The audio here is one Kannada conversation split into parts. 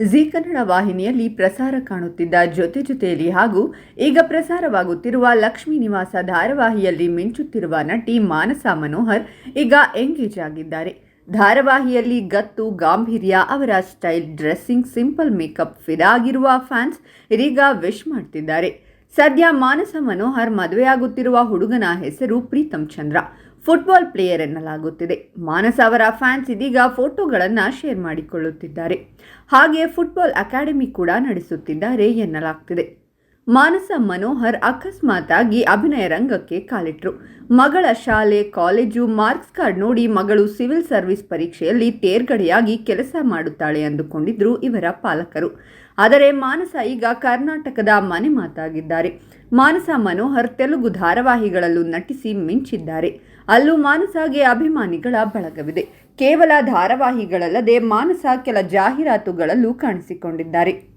ಜಿ ಕನ್ನಡ ವಾಹಿನಿಯಲ್ಲಿ ಪ್ರಸಾರ ಕಾಣುತ್ತಿದ್ದ ಜೊತೆ ಜೊತೆಯಲ್ಲಿ ಹಾಗೂ ಈಗ ಪ್ರಸಾರವಾಗುತ್ತಿರುವ ಲಕ್ಷ್ಮೀ ನಿವಾಸ ಧಾರಾವಾಹಿಯಲ್ಲಿ ಮಿಂಚುತ್ತಿರುವ ನಟಿ ಮಾನಸ ಮನೋಹರ್ ಈಗ ಎಂಗೇಜ್ ಆಗಿದ್ದಾರೆ. ಧಾರಾವಾಹಿಯಲ್ಲಿ ಗತ್ತು, ಗಾಂಭೀರ್ಯ, ಅವರ ಸ್ಟೈಲ್, ಡ್ರೆಸ್ಸಿಂಗ್, ಸಿಂಪಲ್ ಮೇಕಪ್ ಫಿದಾ ಆಗಿರುವ ಫ್ಯಾನ್ಸ್ ಇದೀಗ ವಿಶ್ ಮಾಡ್ತಿದ್ದಾರೆ. ಸದ್ಯ ಮಾನಸ ಮನೋಹರ್ ಮದುವೆಯಾಗುತ್ತಿರುವ ಹುಡುಗನ ಹೆಸರು ಪ್ರೀತಮ್ ಚಂದ್ರ. ಫುಟ್ಬಾಲ್ ಪ್ಲೇಯರ್ ಎನ್ನಲಾಗುತ್ತಿದೆ. ಮಾನಸ ಅವರ ಫ್ಯಾನ್ಸ್ ಇದೀಗ ಫೋಟೋಗಳನ್ನು ಶೇರ್ ಮಾಡಿಕೊಳ್ಳುತ್ತಿದ್ದಾರೆ. ಹಾಗೆ ಫುಟ್ಬಾಲ್ ಅಕಾಡೆಮಿ ಕೂಡ ನಡೆಸುತ್ತಿದ್ದಾರೆ ಎನ್ನಲಾಗ್ತಿದೆ. ಮಾನಸ ಮನೋಹರ್ ಅಕಸ್ಮಾತ್ ಆಗಿ ಅಭಿನಯ ರಂಗಕ್ಕೆ ಕಾಲಿಟ್ರು. ಮಗಳ ಶಾಲೆ, ಕಾಲೇಜು, ಮಾರ್ಕ್ಸ್ ಕಾರ್ಡ್ ನೋಡಿ ಮಗಳು ಸಿವಿಲ್ ಸರ್ವಿಸ್ ಪರೀಕ್ಷೆಯಲ್ಲಿ ತೇರ್ಗಡೆಯಾಗಿ ಕೆಲಸ ಮಾಡುತ್ತಾಳೆ ಅಂದುಕೊಂಡಿದ್ರು ಇವರ ಪಾಲಕರು. ಆದರೆ ಮಾನಸ ಈಗ ಕರ್ನಾಟಕದ ಮನೆ ಮಾತಾಗಿದ್ದಾರೆ. ಮಾನಸ ಮನೋಹರ್ ತೆಲುಗು ಧಾರಾವಾಹಿಗಳಲ್ಲೂ ನಟಿಸಿ ಮಿಂಚಿದ್ದಾರೆ. ಅಲ್ಲೂ ಮಾನಸಗೆ ಅಭಿಮಾನಿಗಳ ಬಳಗವಿದೆ. ಕೇವಲ ಧಾರಾವಾಹಿಗಳಲ್ಲದೆ ಮಾನಸ ಕೆಲ ಜಾಹೀರಾತುಗಳಲ್ಲೂ ಕಾಣಿಸಿಕೊಂಡಿದ್ದಾರೆ.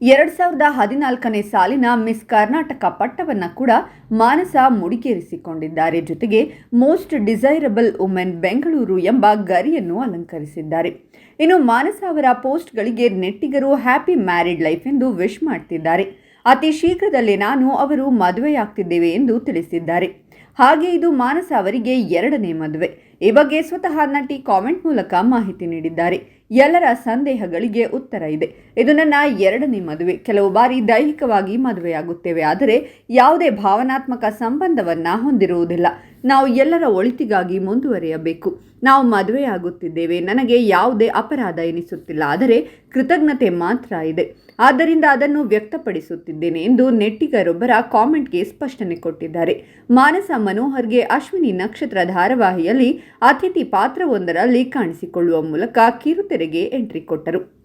ಎರಡ್ ಸಾವಿರದ ಹದಿನಾಲ್ಕನೇ ಸಾಲಿನ ಮಿಸ್ ಕರ್ನಾಟಕ ಪಟ್ಟವನ್ನು ಕೂಡ ಮಾನಸ ಮುಡಿಕೇರಿಸಿಕೊಂಡಿದ್ದಾರೆ. ಜೊತೆಗೆ ಮೋಸ್ಟ್ ಡಿಸೈರಬಲ್ ವುಮೆನ್ ಬೆಂಗಳೂರು ಎಂಬ ಗರಿಯನ್ನು ಅಲಂಕರಿಸಿದ್ದಾರೆ. ಇನ್ನು ಮಾನಸ ಅವರ ಪೋಸ್ಟ್ಗಳಿಗೆ ನೆಟ್ಟಿಗರು ಹ್ಯಾಪಿ ಮ್ಯಾರಿಡ್ ಲೈಫ್ ಎಂದು ವಿಶ್ ಮಾಡ್ತಿದ್ದಾರೆ. ಅತಿ ಶೀಘ್ರದಲ್ಲೇ ನಾನು ಅವರು ಮದುವೆಯಾಗ್ತಿದ್ದೇವೆ ಎಂದು ತಿಳಿಸಿದ್ದಾರೆ. ಹಾಗೆ ಇದು ಮಾನಸ ಅವರಿಗೆ ಎರಡನೇ ಮದುವೆ. ಈ ಬಗ್ಗೆ ಸ್ವತಃ ನಟಿ ಕಾಮೆಂಟ್ ಮೂಲಕ ಮಾಹಿತಿ ನೀಡಿದ್ದಾರೆ. ಎಲ್ಲರ ಸಂದೇಹಗಳಿಗೆ ಉತ್ತರ ಇದೆ. ಇದು ನನ್ನ ಎರಡನೇ ಮದುವೆ. ಕೆಲವು ಬಾರಿ ದೈಹಿಕವಾಗಿ ಮದುವೆಯಾಗುತ್ತೇವೆ. ಆದರೆ ಯಾವುದೇ ಭಾವನಾತ್ಮಕ ಸಂಬಂಧವನ್ನ ಹೊಂದಿರುವುದಿಲ್ಲ. ನಾವು ಎಲ್ಲರ ಒಳಿತಿಗಾಗಿ ಮುಂದುವರಿಯಬೇಕು. ನಾವು ಮದುವೆಯಾಗುತ್ತಿದ್ದೇವೆ. ನನಗೆ ಯಾವುದೇ ಅಪರಾಧ ಎನಿಸುತ್ತಿಲ್ಲ. ಆದರೆ ಕೃತಜ್ಞತೆ ಮಾತ್ರ ಇದೆ. ಆದ್ದರಿಂದ ಅದನ್ನು ವ್ಯಕ್ತಪಡಿಸುತ್ತಿದ್ದೇನೆ ಎಂದು ನೆಟ್ಟಿಗರೊಬ್ಬರ ಕಾಮೆಂಟ್ಗೆ ಸ್ಪಷ್ಟನೆ ಕೊಟ್ಟಿದ್ದಾರೆ. ಮಾನಸ ಮನೋಹರ್ಗೆ ಅಶ್ವಿನಿ ನಕ್ಷತ್ರ ಧಾರಾವಾಹಿಯಲ್ಲಿ ಅತಿಥಿ ಪಾತ್ರವೊಂದರಲ್ಲಿ ಕಾಣಿಸಿಕೊಳ್ಳುವ ಮೂಲಕ ಕಿರುತೆರೆಗೆ ಎಂಟ್ರಿ ಕೊಟ್ಟರು.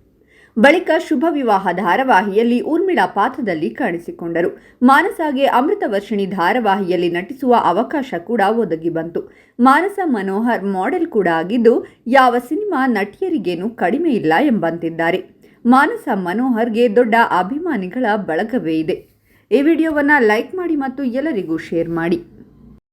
ಬಳಿಕ ಶುಭ ವಿವಾಹ ಧಾರಾವಾಹಿಯಲ್ಲಿ ಊರ್ಮಿಳಾ ಪಾತ್ರದಲ್ಲಿ ಕಾಣಿಸಿಕೊಂಡರು. ಮಾನಸಾಗೆ ಅಮೃತ ವರ್ಷಿಣಿ ಧಾರಾವಾಹಿಯಲ್ಲಿ ನಟಿಸುವ ಅವಕಾಶ ಕೂಡ ಒದಗಿ ಬಂತು. ಮಾನಸ ಮನೋಹರ್ ಮಾಡೆಲ್ ಕೂಡ ಆಗಿದ್ದು, ಯಾವ ಸಿನಿಮಾ ನಟಿಯರಿಗೇನು ಕಡಿಮೆ ಇಲ್ಲ ಎಂಬಂತಿದ್ದಾರೆ. ಮಾನಸ ಮನೋಹರ್ಗೆ ದೊಡ್ಡ ಅಭಿಮಾನಿಗಳ ಬಳಗವೇ ಇದೆ. ಈ ವಿಡಿಯೋವನ್ನು ಲೈಕ್ ಮಾಡಿ ಮತ್ತು ಎಲ್ಲರಿಗೂ ಶೇರ್ ಮಾಡಿ.